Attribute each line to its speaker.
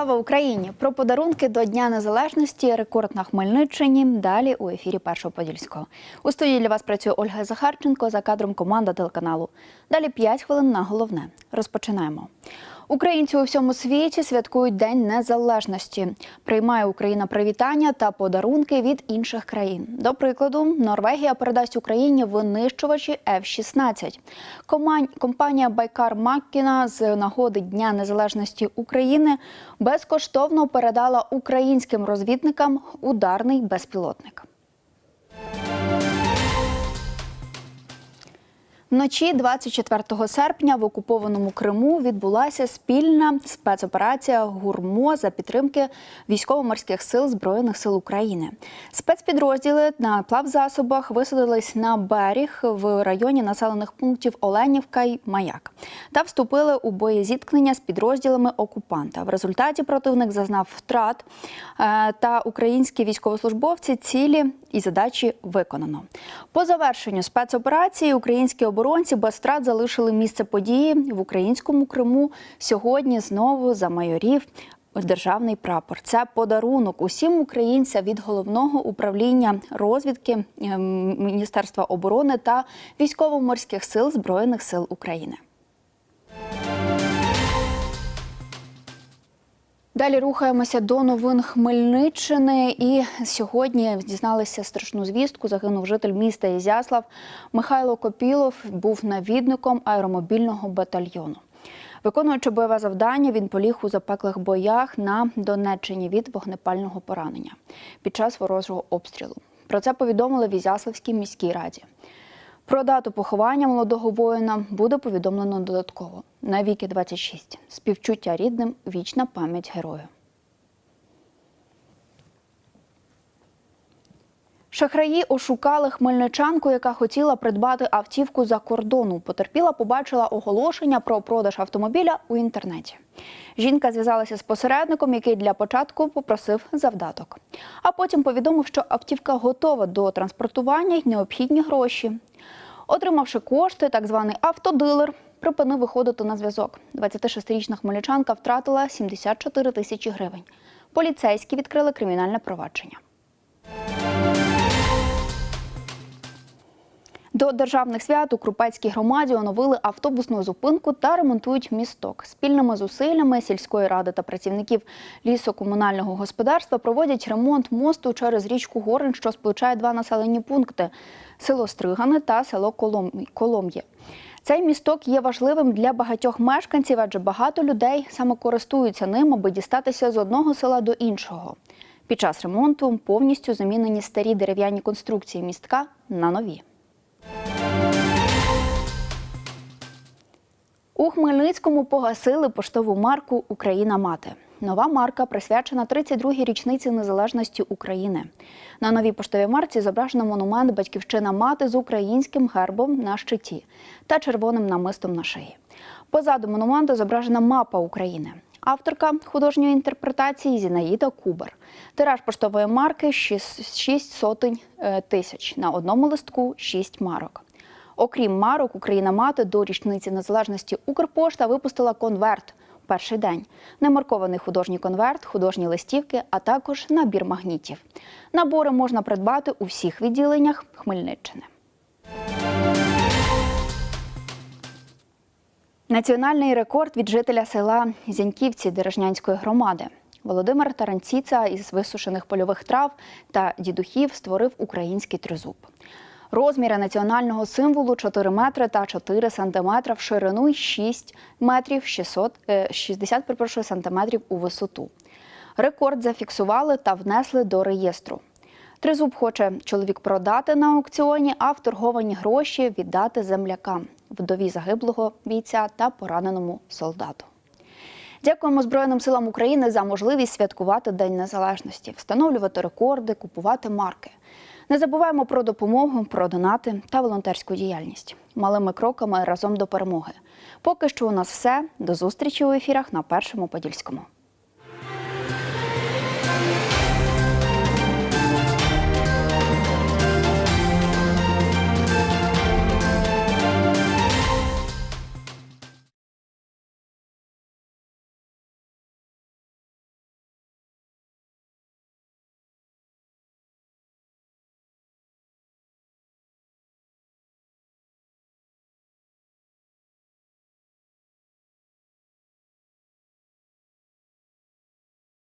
Speaker 1: Слава Україні! Про подарунки до Дня Незалежності, рекорд на Хмельниччині. Далі у ефірі Першого Подільського. У студії для вас працює Ольга Захарченко за кадром команда телеканалу. Далі 5 хвилин на головне. Розпочинаємо. Українці у всьому світі святкують День Незалежності. Приймає Україна привітання та подарунки від інших країн. До прикладу, Норвегія передасть Україні винищувачі F-16. Компанія Байкар Маккіна з нагоди Дня Незалежності України безкоштовно передала українським розвідникам ударний безпілотник. Вночі 24 серпня в окупованому Криму відбулася спільна спецоперація ГУРМО за підтримки військово-морських сил Збройних сил України. Спецпідрозділи на плавзасобах висадились на берег в районі населених пунктів Оленівка й Маяк та вступили у боєзіткнення з підрозділами окупанта. В результаті противник зазнав втрат е, та українські військовослужбовці цілі і задачі виконано. По завершенню спецоперації українські оборонці без втрат залишили місце події в українському Криму. Сьогодні знову замайорів державний прапор. Це подарунок усім українцям від головного управління розвідки ем, Міністерства оборони та військово-морських сил Збройних сил України. Далі рухаємося до новин Хмельниччини. І сьогодні дізналися страшну звістку. Загинув житель міста Ізяслав. Михайло Копілов був навідником аеромобільного батальйону. Виконуючи бойове завдання, він поліг у запеклих боях на Донеччині від вогнепального поранення під час ворожого обстрілу. Про це повідомили в Ізяславській міській раді. Про дату поховання молодого воїна буде повідомлено додатково. На віки 26. Співчуття рідним, вічна пам'ять герою. Шахраї ошукали хмельничанку, яка хотіла придбати автівку за кордону. Потерпіла, побачила оголошення про продаж автомобіля у інтернеті. Жінка зв'язалася з посередником, який для початку попросив завдаток. А потім повідомив, що автівка готова до транспортування й необхідні гроші. Отримавши кошти, так званий автодилер припинив виходити на зв'язок. 26-річна хмельничанка втратила 74 тисячі гривень. Поліцейські відкрили кримінальне провадження. До державних свят у Крупецькій громаді оновили автобусну зупинку та ремонтують місток. Спільними зусиллями сільської ради та працівників лісокомунального господарства проводять ремонт мосту через річку Горин, що сполучає два населені пункти село Стригане та село Колом'є. Цей місток є важливим для багатьох мешканців, адже багато людей саме користуються ним, аби дістатися з одного села до іншого. Під час ремонту повністю замінені старі дерев'яні конструкції містка на нові. У Хмельницькому погасили поштову марку Україна мати. Нова марка присвячена 32-й річниці незалежності України. На новій поштовій марці зображено монумент Батьківщина мати з українським гербом на щиті та червоним намистом на шиї. Позаду монументу зображена мапа України. Авторка художньої інтерпретації Зінаїда Кубар. Тираж поштової марки 6 сотень е, тисяч. На одному листку 6 марок. Окрім марок, Україна мати до річниці незалежності Укрпошта випустила конверт перший день. Немаркований художній конверт, художні листівки, а також набір магнітів. Набори можна придбати у всіх відділеннях Хмельниччини. Національний рекорд від жителя села Зяньківці Дережнянської громади. Володимир Таранціца із висушених польових трав та дідухів створив український тризуб. Розміри національного символу 4 метри та 4 сантиметри в ширину й 6 метрів 600, е, 60 перепрошую, сантиметрів у висоту. Рекорд зафіксували та внесли до реєстру. Тризуб хоче чоловік продати на аукціоні, а вторговані гроші віддати землякам, вдові загиблого бійця та пораненому солдату. Дякуємо Збройним силам України за можливість святкувати День Незалежності, встановлювати рекорди, купувати марки. Не забуваємо про допомогу, про донати та волонтерську діяльність. Малими кроками разом до перемоги. Поки що у нас все. До зустрічі у ефірах на першому подільському.